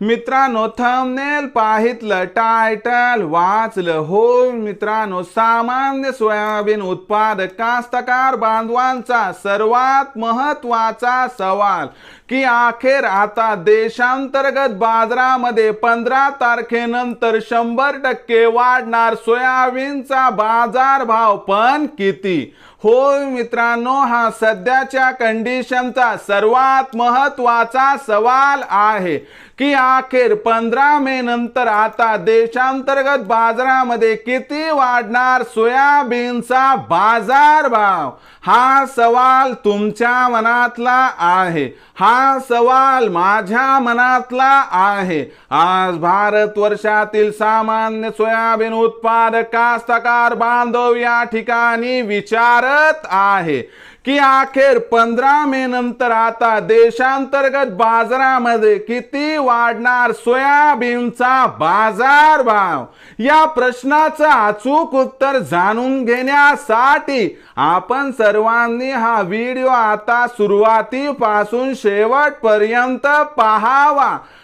मित्रांनो thumbnail पाहितलं title वाचलं. हो मित्रांनो सामान्य सोयाबीन उत्पादक कास्तकार बांधवांचा सर्वात महत्त्वाचा सवाल की अखेर आता देशांतर्गत बाजारामध्ये पंधरा तारखेनंतर शंभर टक्के वाढणार सोयाबीनचा बाजारभाव पण किती? होय मित्रांनो हा सध्याच्या कंडिशनचा सर्वात महत्त्वाचा सवाल आहे की अखेर पंधरा मे नंतर आता देशांतर्गत बाजारामध्ये किती वाढणार सोयाबीनचा बाजारभाव हा सवाल तुमच्या मनातला आहे. हा सवाल माझ्या मनातला आहे. आज भारत वर्षातील सामान्य सोयाबीन उत्पादक कास्तकार बांधव या ठिकाणी विचार करत आहे की अखेर पंधरा मे नंतर आता देशांतर्गत बाजारामध्ये किती वाढणार सोयाबीनचा बाजारभाव या प्रश्नाचं अचूक उत्तर जाणून घेण्यासाठी आपण सर्वांनी हा व्हिडिओ आता सुरुवातीपासून शेवटपर्यंत पाहावा.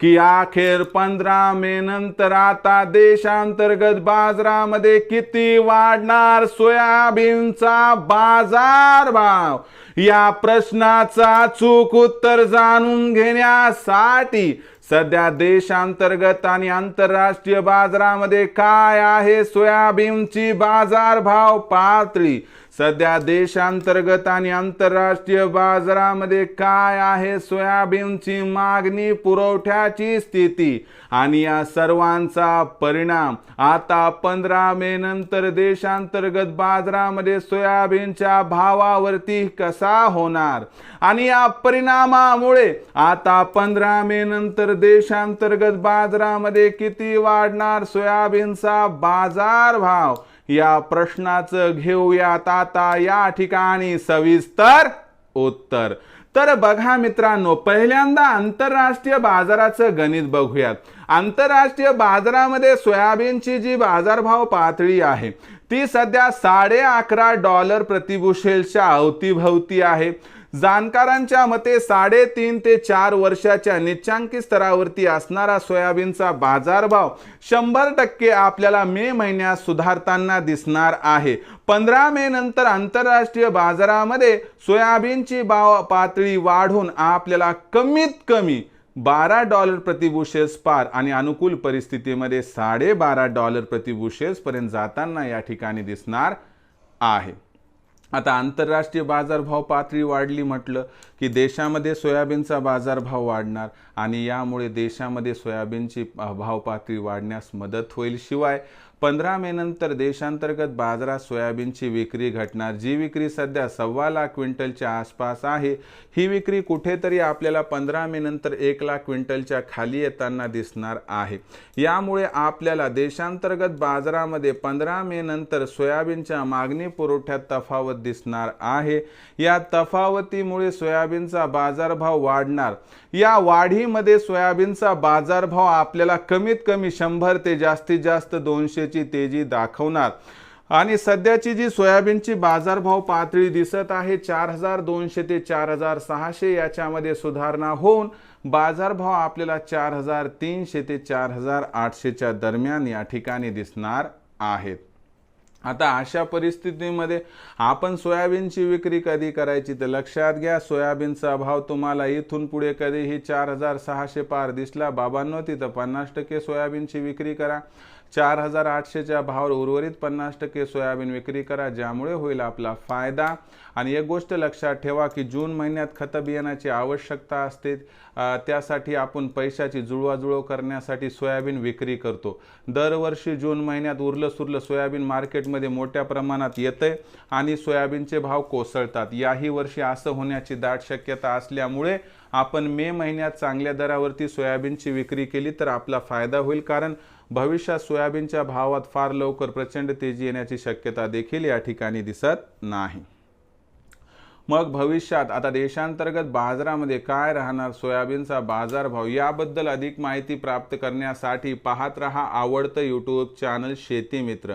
की अखेर पंधरा मे नंतर आता देशांतर्गत बाजारामध्ये किती वाढणार सोयाबीनचा बाजारभाव या प्रश्नाचा चूक उत्तर जाणून घेण्यासाठी सध्या देशांतर्गत आणि आंतरराष्ट्रीय बाजारामध्ये काय आहे? सोयाबीनची बाजारभाव पातळी सध्या देशांतर्गत आणि आंतरराष्ट्रीय बाजारामध्ये काय आहे सोयाबीनची मागणी पुरवठ्याची स्थिती आणि या सर्वांचा परिणाम? आता पंधरा मे नंतर देशांतर्गत बाजारामध्ये सोयाबीनच्या भावावरती कसा होणार? आणि या परिणामामुळे आता पंधरा मे नंतर देशांतर्गत बाजारामध्ये किती वाढणार सोयाबीनचा बाजारभाव? या प्रश्नाचं घेऊयात आता या ठिकाणी सविस्तर उत्तर. तर बघा मित्रांनो पहिल्यांदा आंतरराष्ट्रीय बाजाराचं गणित बघूयात. आंतरराष्ट्रीय बाजारामध्ये सोयाबीनची जी बाजारभाव पातळी आहे ती सध्या साडे अकरा डॉलर प्रतिबुशेलच्या अवतीभवती आहे. जाणकारांच्या मते साडेतीन ते चार वर्षाच्या निच्चांकी स्तरावरती असणारा सोयाबीनचा बाजारभाव शंभर टक्के आपल्याला मे महिन्यात सुधारताना दिसणार आहे. पंधरा मे नंतर आंतरराष्ट्रीय बाजारामध्ये सोयाबीनची भाव पातळी वाढून आपल्याला कमीत कमी बारा डॉलर प्रतिबुशेस पार आणि अनुकूल परिस्थितीमध्ये साडेबारा डॉलर प्रतिबुशेस पर्यंत जाताना या ठिकाणी दिसणार आहे. आता आंतरराष्ट्रीय बाजारभाव पातळी वाढली म्हटलं की देशामध्ये सोयाबीनचा बाजारभाव वाढणार आणि यामुळे देशामध्ये सोयाबीनची भाव पातळी वाढण्यास मदत होईल. शिवाय पंधरा मे नंतर देशांतर्गत बाजारात सोयाबीनची विक्री घटणार. जी विक्री सध्या सव्वा लाख क्विंटलच्या आसपास आहे ही विक्री कुठेतरी आपल्याला पंधरा मे नंतर एक लाख क्विंटलच्या खाली येताना दिसणार आहे. यामुळे आपल्याला देशांतर्गत बाजारामध्ये पंधरा मे नंतर सोयाबीनच्या मागणी पुरवठ्यात तफावत दिसणार आहे. या तफावतीमुळे सोयाबीनचा बाजारभाव वाढणार. या वाढीमध्ये सोयाबीनचा बाजारभाव आपल्याला कमीत कमी शंभर ते जास्तीत जास्त दोनशे दोनशेची तेजी दाखवणार. आणि सध्याची जी सोयाबीनची बाजारभाव पातळी दिसत आहे चार हजार दोनशे ते चार हजार सहाशे याच्यामध्ये सुधारणा होऊन बाजारभाव आपल्याला चार हजार तीनशे ते चार हजार आठशेच्या दरम्यान या ठिकाणी दिसणार आहेत. आता अशा परिस्थितीमध्ये आपण सोयाबीनची विक्री कधी करायची तर लक्षात घ्या. सोयाबीनचा भाव तुम्हाला इथून पुढे कधीही चार हजार सहाशे पार दिसला. बाबांनो तिथं पन्नास टक्के सोयाबीनची विक्री करा. चार हजार आठशेच्या भावावर उर्वरित पन्नास टक्के सोयाबीन विक्री करा ज्यामुळे होईल आपला फायदा. आणि एक गोष्ट लक्षात ठेवा की जून महिन्यात खत बियाण्याची आवश्यकता असते. त्यासाठी आपण पैशाची जुळवाजुळव करण्यासाठी सोयाबीन विक्री करतो. दरवर्षी जून महिन्यात उरलं सुरलं सोयाबीन मार्केटमध्ये मोठ्या प्रमाणात येतंय आणि सोयाबीनचे भाव कोसळतात. याही वर्षी असं होण्याची दाट शक्यता असल्यामुळे आपण मे महिन्यात चांगल्या दरावरती सोयाबीनची विक्री केली तर आपला फायदा होईल कारण भविष्यात सोयाबीनच्या भावात फार लवकर प्रचंड तेजी येण्याची शक्यता देखील या ठिकाणी दिसत नाही. मग भविष्यात आता देशांतर्गत बाजारामध्ये काय राहणार? सोयाबीनचा बाजारभाव याबद्दल अधिक माहिती प्राप्त करण्यासाठी पाहत रहा आवडतं यूट्यूब चॅनल शेती मित्र.